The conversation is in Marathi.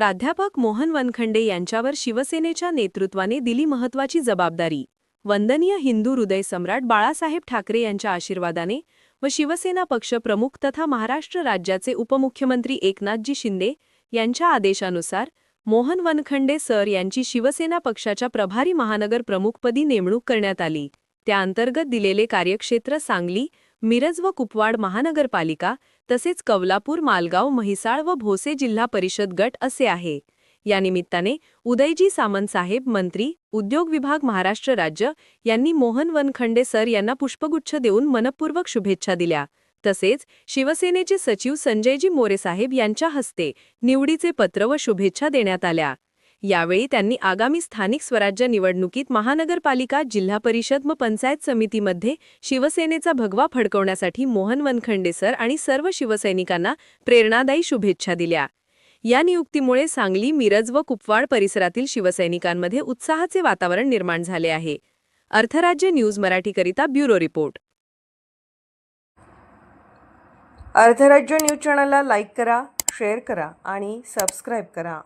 प्राध्यापक मोहन वनखंडे यांच्यावर शिवसेनेच्या नेतृत्वाने दिली महत्वाची जबाबदारी. वंदनीय हिंदू हृदय सम्राट बाळासाहेब ठाकरे यांच्या आशीर्वादाने व शिवसेना पक्ष प्रमुख तथा महाराष्ट्र राज्याचे उपमुख्यमंत्री एकनाथजी शिंदे यांच्या आदेशानुसार मोहन वनखंडे सर यांची शिवसेना पक्षाच्या प्रभारी महानगर प्रमुखपदी नेमणूक करण्यात आली. त्याअंतर्गत दिलेले कार्यक्षेत्र सांगली मिरज व कुपवाड महानगरपालिका तसेच कवलापूर मालगाव म्हैसाळ व भोसे जिल्हा परिषद गट असे आहे. या निमित्ताने उदयजी सामंत साहेब मंत्री उद्योग विभाग महाराष्ट्र राज्य यांनी मोहन वनखंडे सर यांना पुष्पगुच्छ देऊन मनपूर्वक शुभेच्छा दिल्या. तसेच शिवसेनेचे सचिव संजयजी मोरेसाहेब यांच्या हस्ते निवडीचे पत्र व शुभेच्छा देण्यात आल्या. यावेळी त्यांनी आगामी स्थानिक स्वराज्य निवडणुकीत महानगरपालिका जिल्हा परिषद व पंचायत समितीमध्ये शिवसेनेचा भगवा फडकवण्यासाठी मोहन वनखंडे सर आणि सर्व शिवसैनिकांना प्रेरणादायी शुभेच्छा दिल्या. या नियुक्तीमुळे सांगली मिरज व कुपवाड परिसरातील शिवसैनिकांमध्ये उत्साहाचे वातावरण निर्माण झाले आहे. अर्थराज्य न्यूज मराठीकरिता ब्युरो रिपोर्ट. अर्धराज्य न्यूज चॅनलला लाईक करा शेअर करा आणि सबस्क्राईब करा.